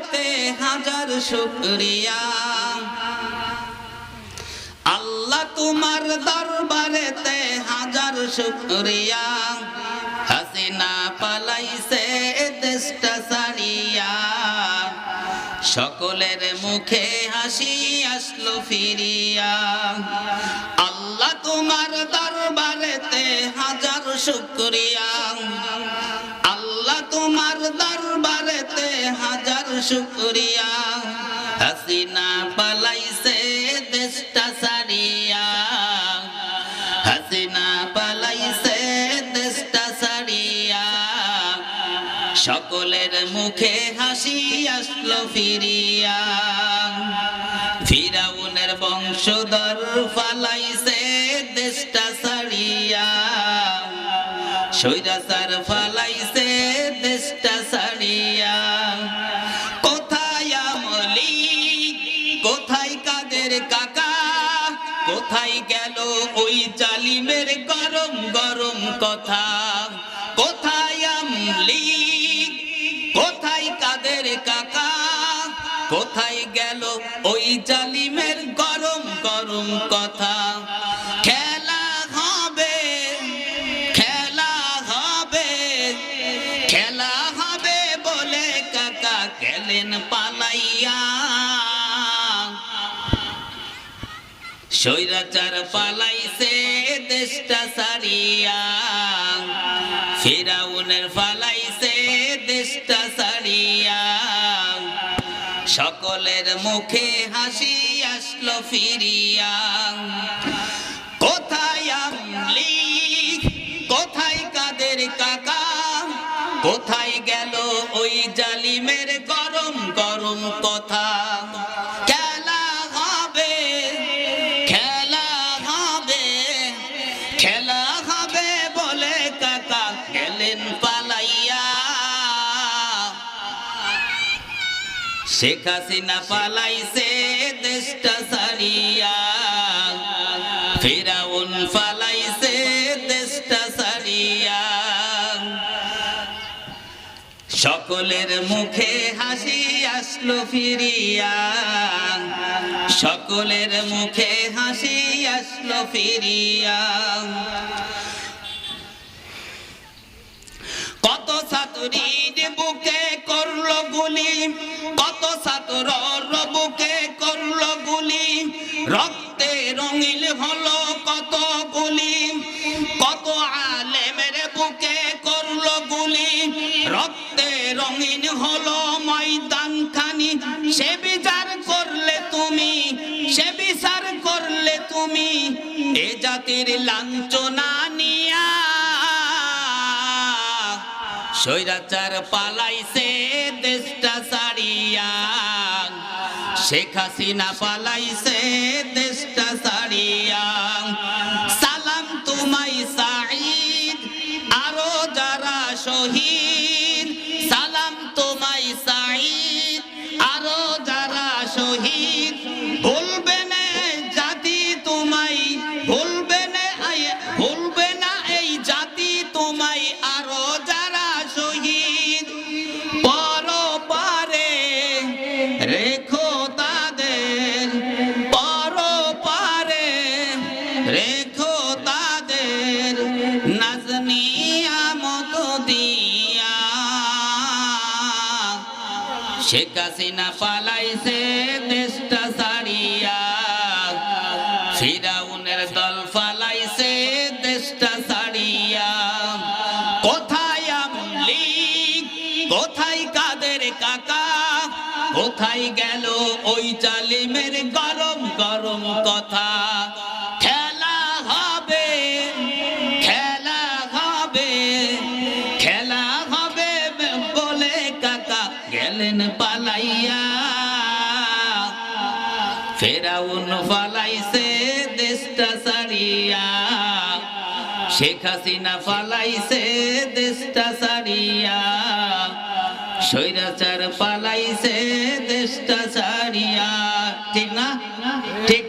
দরবারেতে হাজার শুক্রিয়া। আল্লাহ তোমার দরবারেতে হাজার শুক্রিয়া। হাসিনা পালাইছে দেশটা সারিয়া সকলের মুখে হাসি আসলো ফিরিয়া। আল্লাহ তোমার দরবারেতে হাজার শুক্রিয়া। আল্লাহ তোমার দরবারেতে হাজার শুক্রিয়া। হাসিনা পালাইছে দেশটা সারিয়া হাসিনা পালাইছে দেশটা সারিয়া সকলের মুখে হাসি আসলো ফিরিয়া। ফিরাউনের বংশধর ফালাইছে দেশটা সারিয়া সৈরাচার ফালাইছে কোথায় কাদের কাকা? কোথায় গেল ওই জালিমের গরম গরম কথা? কোথায় আমলি কোথায় কাদের কাকা? কোথায় গেল ওই জালিমের গরম গরম কথা? খেলা হবে খেলা হবে খেলা হবে বলে কাকা গেলেন পালাইয়া। সৈরাচার পালাইছে দেশটা সারিয়া ফেরাউনের পালাইছে দেশটা সারিয়া সকলের মুখে হাসি আসলো ফিরিয়া। কোথায় আমলি? কোথায় কাদের কাকা? কোথায় গেল ওই জালিমের গরম গরম কথা? খেলা হবে বলে কাকা গেলেন পালাইয়া। শেখ হাসিনা পালাইছে দেশটা সারিয়া ফেরাউন পালাইছে সকলের মুখে হাসি আসলো ফিরিয়া। সকলের মুখে হাসি আসলো ফিরিয়া। কত ছাত্রীর বুকে করল গুলি, কত ছাত্রর বুকে করল গুলি, রক্তে রঙিল হলো সে বিচার করলে তুমি এ জাতির লাঞ্চনা নিয়া। স্বৈরাচার পালাইছে দেশটা সারিয়া শেখ হাসিনা পালাইছে দেশটা শেখ হাসিনা পালাইছে দেশটা সারিয়া ফিরাউনের দল ফালাইছে দেশটা সারিয়া কোথায় আমলি কোথায় কাদের কাকা? কোথায় গেল ওই জালিমের গরম গরম কথা? ফেরাউন ফালাইছে দেশটা সারিয়া শেখ হাসিনা ফালাইছে দেশটা সারিয়া স্বৈরাচার পালাইছে দেশটা সারিয়া ঠিক না? ঠিক